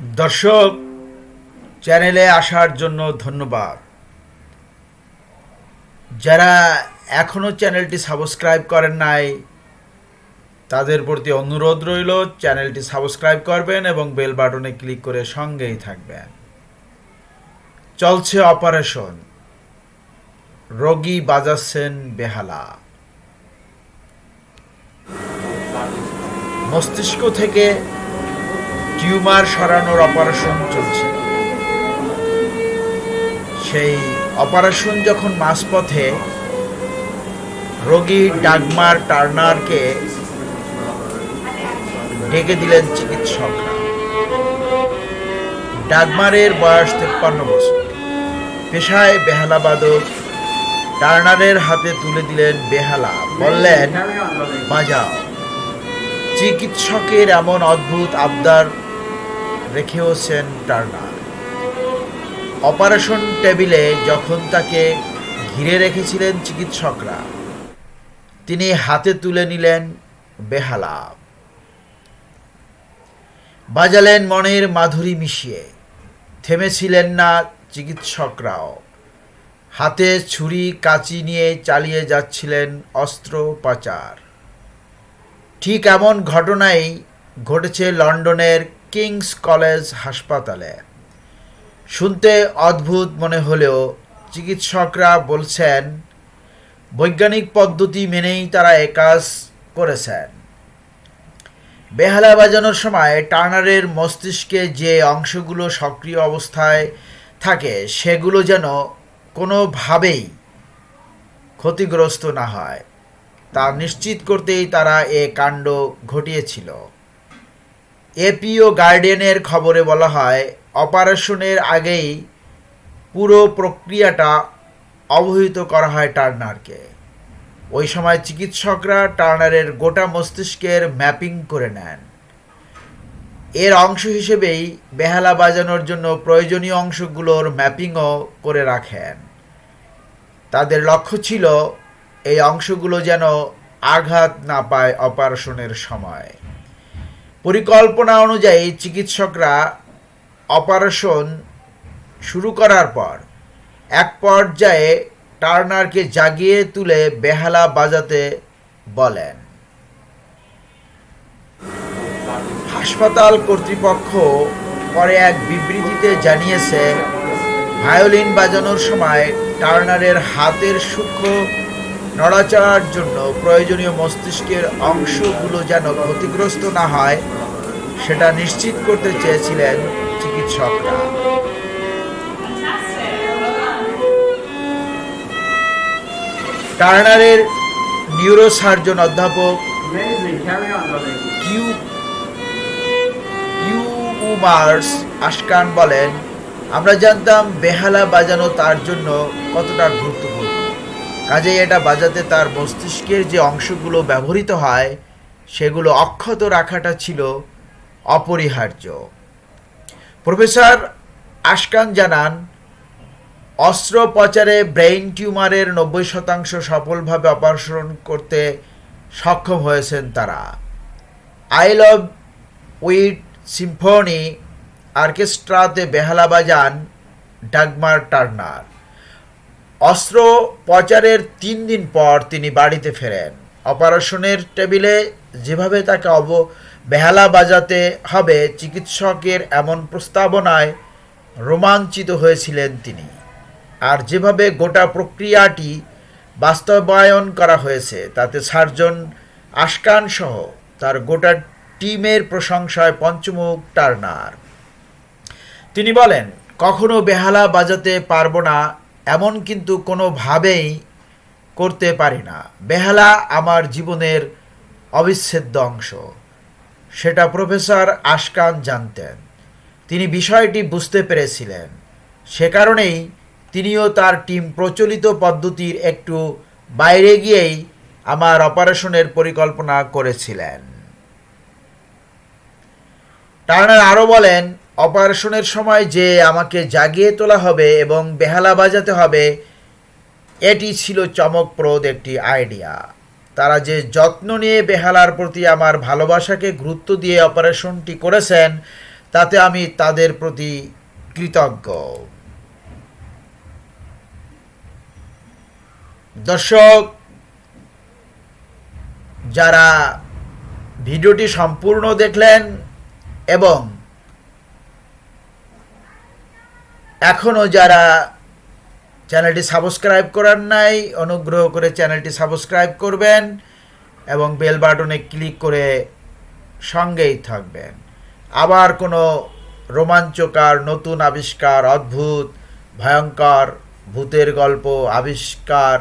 দর্শক, চ্যানেলে আসার জন্য ধন্যবাদ। যারা এখনও চ্যানেলটি সাবস্ক্রাইব করেন নাই, তাদের প্রতি অনুরোধ রইল, চ্যানেলটি সাবস্ক্রাইব করবেন এবং বেল বাটনে ক্লিক করে সঙ্গেই থাকবেন। চলছে অপারেশন। রোগী বাজাচ্ছেন বেহালা। মস্তিষ্ক থেকে টিউমার সরানোর অপারেশন চলছে। সেই অপারেশন যখন মাঝপথে রোগী ডাগমার টার্নারকে ডেকে দিলেন চিকিৎসকরা। ডাগমারের বয়স তেপ্পান্ন বছর। পেশায় বেহালাবাদক টার্নারের হাতে তুলে দিলেন বেহালা। বললেন, বাজাও। চিকিৎসকের এমন অদ্ভুত আবদার রেখেওছেন টার্নার অপারেশন টেবিলে যখন তাকে ঘিরে রেখেছিলেন চিকিৎসকরা, তিনি হাতে তুলে নিলেন বেহালা। বাজালেন মনের মাধুরী মিশিয়ে, থেমেছিলেন না চিকিৎসকরাও। হাতে ছুরি, কাঁচি নিয়ে চালিয়ে যাচ্ছিলেন অস্ত্র পাচার ঠিক এমন ঘটনাই ঘটেছে লন্ডনের কিংস কলেজ হাসপাতালে। শুনতে অদ্ভুত মনে হলেও চিকিৎসকরা বলছেন, বৈজ্ঞানিক পদ্ধতি মেনেই তারা এ কাজ করেছেন। বেহালা বাজানোর সময় টার্নারের মস্তিষ্কে যে অংশগুলো সক্রিয় অবস্থায় থাকে, সেগুলো যেন কোনোভাবেই ক্ষতিগ্রস্ত না হয়। তা নিশ্চিত করতেই তারা এ কাণ্ড ঘটিয়েছিল। এপিও গার্ডিয়ানের খবরে বলা হয়, অপারেশনের আগেই পুরো প্রক্রিয়াটা অবহিত করা হয় টার্নারকে। ওই সময় চিকিৎসকরা টার্নারের গোটা মস্তিষ্কের ম্যাপিং করে নেন। এর অংশ হিসেবেই বেহালা বাজানোর জন্য প্রয়োজনীয় অংশগুলোর ম্যাপিংও করে রাখেন। তাদের লক্ষ্য ছিল, এই অংশগুলো যেন আঘাত না পায় অপারেশনের সময়। পরিকল্পনা অনুযায়ী চিকিৎসকরা অপারেশন শুরু করার পর এক পর্যায়ে টার্নারকে জাগিয়ে তুলে বেহালা বাজাতে বলেন। হাসপাতাল কর্তৃপক্ষ পরে এক বিবৃতিতে জানিয়েছে, ভায়োলিন বাজানোর সময় টার্নারের হাতের সূক্ষ্ম নড়াচড়ার জন্য প্রয়োজনীয় মস্তিষ্কের অংশগুলো যেন ক্ষতিগ্রস্ত না হয়, সেটা নিশ্চিত করতে চেয়েছিলেন চিকিৎসকরা টার্নারের নিউরোসার্জন অধ্যাপক. কিউ কিউমার্স আশকান বলেন, আমরা জানতাম বেহালা বাজানো তার জন্য কতটা গুরুত্বপূর্ণ কাজেই এটা বাজাতে তার মস্তিষ্কের যে অংশগুলো ব্যবহৃত হয়, সেগুলো অক্ষত রাখাটা ছিল অপরিহার্য। প্রফেসর আশকান জানান, অস্ত্রোপচারে ব্রেইন টিউমারের নব্বই শতাংশ সফলভাবে অপারেশন করতে সক্ষম হয়েছেন তারা। আই লভ উইট সিম্ফনি অর্কেস্ট্রাতে বেহালা বাজান ডাগমার টার্নার। অস্ত্রোপচারের তিন দিন পর তিনি বাড়িতে ফেরেন। অপারেশনের টেবিলে যেভাবে তাকে অব, বেহালা বাজাতে হবে, চিকিৎসকের এমন প্রস্তাবনায় রোমাঞ্চিত হয়েছিলেন তিনি। আর যেভাবে গোটা প্রক্রিয়াটি বাস্তবায়ন করা হয়েছে, তাতে সার্জন আশকান সহ তার গোটা টিমের প্রশংসায় পঞ্চমুখ টার্নার। তিনি বলেন, কখনো বেহালা বাজাতে পারব না এমন কিন্তু কোনোভাবেই করতে পারি না। বেহালা আমার জীবনের অবিচ্ছেদ্য অংশ। সেটা প্রফেসর আশকান জানতেন। তিনি বিষয়টি বুঝতে পেরেছিলেন। সে কারণেই তিনিও তার টিম প্রচলিত পদ্ধতির একটু বাইরে গিয়েই আমার অপারেশনের পরিকল্পনা করেছিলেন। টার্নার আরও বলেন অপারেশনের সময় যে আমাকে জাগিয়ে তোলা হবে এবং বেহালা বাজাতে হবে, এটি ছিল চমকপ্রদ একটি আইডিয়া। তারা যে যত্ন নিয়ে বেহালার প্রতি আমার ভালোবাসাকে গুরুত্ব দিয়ে অপারেশনটি করেছেন, তাতে আমি তাদের প্রতি কৃতজ্ঞ। দর্শক, যারা ভিডিওটি সম্পূর্ণ দেখলেন এবং এখনও যারা চ্যানেলটি সাবস্ক্রাইব করার নাই, অনুগ্রহ করে চ্যানেলটি সাবস্ক্রাইব করবেন এবং বেল বাটনে ক্লিক করে সঙ্গেই থাকবেন। আবার কোনো রোমাঞ্চকার, নতুন আবিষ্কার, অদ্ভুত, ভয়ঙ্কর, ভূতের গল্প, আবিষ্কার